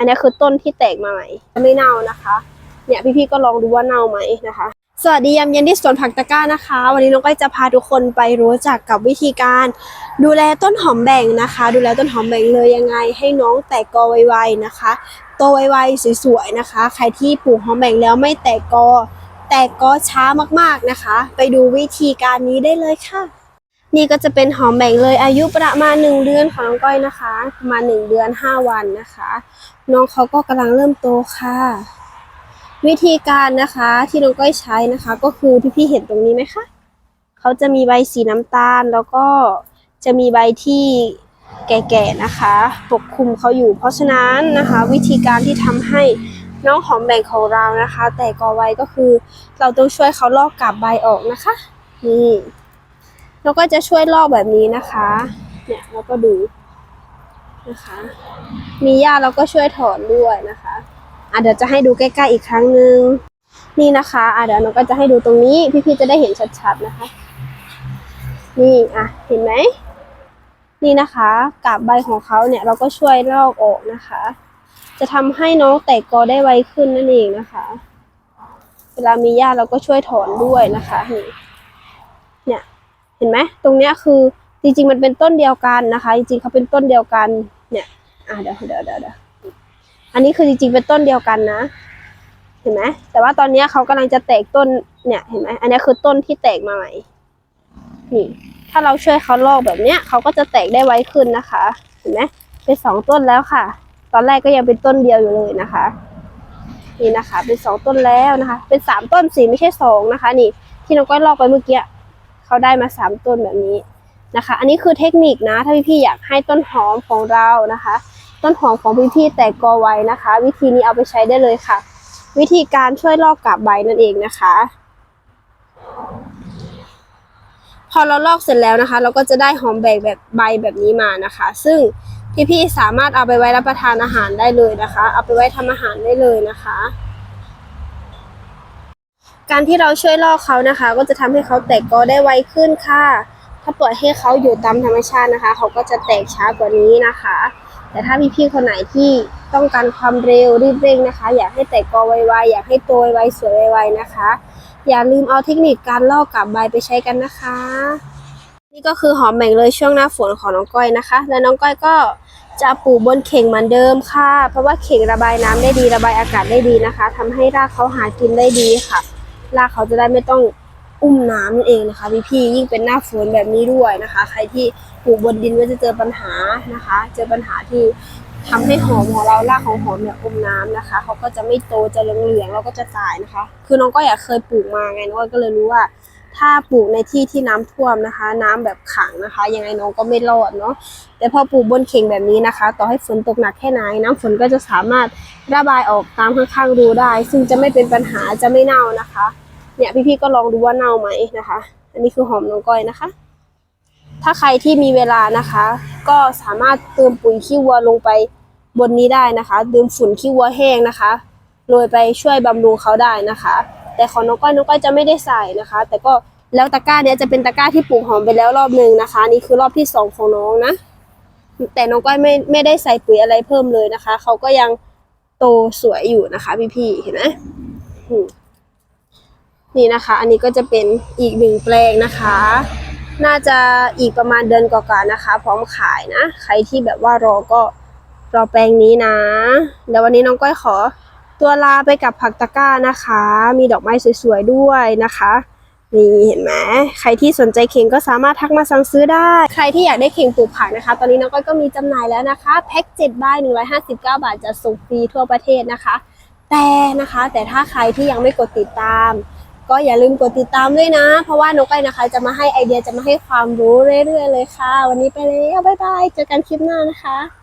อันนี้คือต้นที่แตกมาใหม่ไม่เน่านะคะ เนี่ยพี่ๆก็ลองดูว่าเน่าไหมนะคะ สวัสดียามเย็นที่สวนผักตะกร้านะคะ วันนี้น้องก้อยจะพาทุกคนไปรู้จักกับวิธีการ ดูแลต้นหอมแบ่งนะคะ ดูแลต้นหอมแบ่งเลยยังไง ให้น้องแตกกอไวๆนะคะโตไวๆสวยๆนะคะ ใครที่ปลูกหอมแบ่งแล้วไม่แตกกอ แตกกอช้ามากๆนะคะ ไปดูวิธีการนี้ได้เลยค่ะ นี่ก็จะเป็นหอมแบ่งเลยอายุประมาณหนึ่งเดือนของน้องก้อยนะคะ ประมาณหนึ่งเดือนห้าวันนะคะ น้องเขาก็กำลังเริ่มโตค่ะ วิธีการนะคะที่น้องก้อยใช้นะคะ ก็คือพี่ๆเห็นตรงนี้ไหมคะเขาจะมีใบสีน้ำตาลแล้วก็จะมีใบที่แก่ๆนะคะ ปกคลุมเขาอยู่ เพราะฉะนั้นนะคะ วิธีการที่ทำให้น้องหอมแบ่งของเรานะคะ แต่กอไว้ก็คือเราต้องช่วยเขาลอกกาบใบออกนะคะนี่ เราก็จะช่วยลอกแบบนี้นะคะ เนี่ยแล้วก็ดูนะคะ มีหญ้าเราก็ช่วยถอนด้วยนะคะอะเดี๋ยวจะให้ดูใกล้ๆอีกครั้งหนึ่งนี่นะคะอะเดี๋ยวน้องก็จะให้ดูตรงนี้ พี่ๆจะได้เห็นชัดๆนะคะ นี่อะเห็นไหมนี่นะคะกาบใบของเขาเนี่ยเราก็ช่วยลอกออกนะคะ จะทำให้น้องแตกกอได้ไวขึ้นนั่นเองนะคะ เวลามีหญ้าเราก็ช่วยถอนด้วยนะคะนี่เนี่ย เห็นไหมตรงเนี้ยคือจริงๆมันเป็นต้นเดียวกันนะคะ จริงๆเขาเป็นต้นเดียวกันเนี่ยอะเดี๋ยวเดี๋ยวเดี๋ยวเดี๋ยวอันนี้คือจริงๆเป็นต้นเดียวกันนะ เห็นไหมแต่ว่าตอนนี้เขากำลังจะแตกต้นเนี่ยเห็นไหมอันนี้คือต้นที่แตกมาใหม่นี่ถ้าเราช่วยเขาลอกแบบเนี้ยเขาก็จะแตกได้ไวขึ้นนะคะ เห็นไหมเป็นสองต้นแล้วค่ะ ตอนแรกก็ยังเป็นต้นเดียวอยู่เลยนะคะนี่นะคะ เป็นสองต้นแล้วนะคะ เป็นสามต้นสิไม่ใช่สองนะคะ นี่ ที่น้องก้อยลอกไปเมื่อกี้ เขาได้มาสามต้นแบบนี้นะคะ อันนี้คือเทคนิคนะ ถ้าพี่ๆอยากให้ต้นหอมของเรานะคะ ต้นหอมของพี่ๆแตกกอไว้นะคะ วิธีนี้เอาไปใช้ได้เลยค่ะ วิธีการช่วยลอกกาบใบนั่นเองนะคะ พอเราลอกเสร็จแล้วนะคะ เราก็จะได้หอมแบกแบบใบแบบนี้มานะคะ ซึ่งพี่ๆสามารถเอาไปไว้รับประทานอาหารได้เลยนะคะ เอาไปไว้ทำอาหารได้เลยนะคะ การที่เราช่วยล่อเขานะคะ ก็จะทำให้เขาแตกกอได้ไวขึ้นค่ะ ถ้าปล่อยให้เขาอยู่ตามธรรมชาตินะคะ เขาก็จะแตกช้ากว่านี้นะคะ แต่ถ้าพี่ๆคนไหนที่ต้องการความเร็วรีบเร่งนะคะ อยากให้แตกกอไวๆอยากให้โตไวๆสวยไวๆนะคะ อย่าลืมเอาเทคนิคการลอกกับใบไปใช้กันนะคะ นี่ก็คือหอมแบ่งเลยช่วงหน้าฝนของน้องก้อยนะคะ และน้องก้อยก็จะปลูกบนเข่งเหมือนเดิมค่ะ เพราะว่าเข่งระบายน้ำได้ดีระบายอากาศได้ดีนะคะทำให้รากเขาหากินได้ดีค่ะ รากเขาจะได้ไม่ต้องอุ้มน้ำนั่นเองนะคะพี่ๆยิ่งเป็นหน้าฝนแบบนี้ด้วยนะคะ ใครที่ปลูกบนดินก็จะเจอปัญหานะคะ เจอปัญหาที่ทำให้หอมของเรารากของหอมเนี่ยอมน้ำนะคะเขาก็จะไม่โตจะเหลืองๆแล้วก็จะตายนะคะ คือน้องก็อยากเคยปลูกมาไงน้องก็เลยรู้ว่า ถ้าปลูกในที่ที่น้ำท่วมนะคะ น้ำแบบขังนะคะ ยังไงน้องก็ไม่รอดเนาะแต่พอปลูกบนเข่งแบบนี้นะคะ ต่อให้ฝนตกหนักแค่ไหน น้ำฝนก็จะสามารถระบายออกตามข้างๆรูได้ ซึ่งจะไม่เป็นปัญหาจะไม่เน่านะคะ เนี่ยพี่ๆก็ลองดูว่าเน่าไหมนะคะ อันนี้คือหอมน้องก้อยนะคะ ถ้าใครที่มีเวลานะคะ ก็สามารถเติมปุ๋ยขี้วัวลงไปบนนี้ได้นะคะเติมฝุ่นขี้วัวแห้งนะคะโรยไปช่วยบำรุงเขาได้นะคะ แต่ของน้องก้อยน้องก้อยจะไม่ได้ใส่นะคะ แต่ก็แล้วตะกร้าเนี้ยจะเป็นตะกร้าที่ปลูกหอมไปแล้วรอบหนึ่งนะคะ นี่คือรอบที่สองของน้องนะ แต่น้องก้อยไม่ไม่ได้ใส่ปุ๋ยอะไรเพิ่มเลยนะคะ เขาก็ยังโตสวยอยู่นะคะพี่ๆเห็นไหมนี่นะคะ อันนี้ก็จะเป็นอีกหนึ่งแปลงนะคะ น่าจะอีกประมาณเดือนกว่าๆนะคะ พร้อมขายนะ ใครที่แบบว่ารอก็รอแปลงนี้นะ เดี๋ยววันนี้น้องก้อยขอ ตัวลาไปกับผักตะกร้านะคะ มีดอกไม้สวยๆด้วยนะคะนี่เห็นไหมใครที่สนใจเข่งก็สามารถทักมาสั่งซื้อได้ ใครที่อยากได้เข่งปลูกผักนะคะ ตอนนี้น้องก้อยก็มีจำหน่ายแล้วนะคะแพ็คเจ็ดใบหนึ่งร้อยห้าสิบเก้าบาทจะส่งฟรีทั่วประเทศนะคะ แต่นะคะแต่ถ้าใครที่ยังไม่กดติดตาม ก็อย่าลืมกดติดตามด้วยนะ เพราะว่านกไก่นะคะ จะมาให้ไอเดียจะมาให้ความรู้เรื่อยๆเลยค่ะ วันนี้ไปแล้วบ๊ายบายเจอกันคลิปหน้านะคะ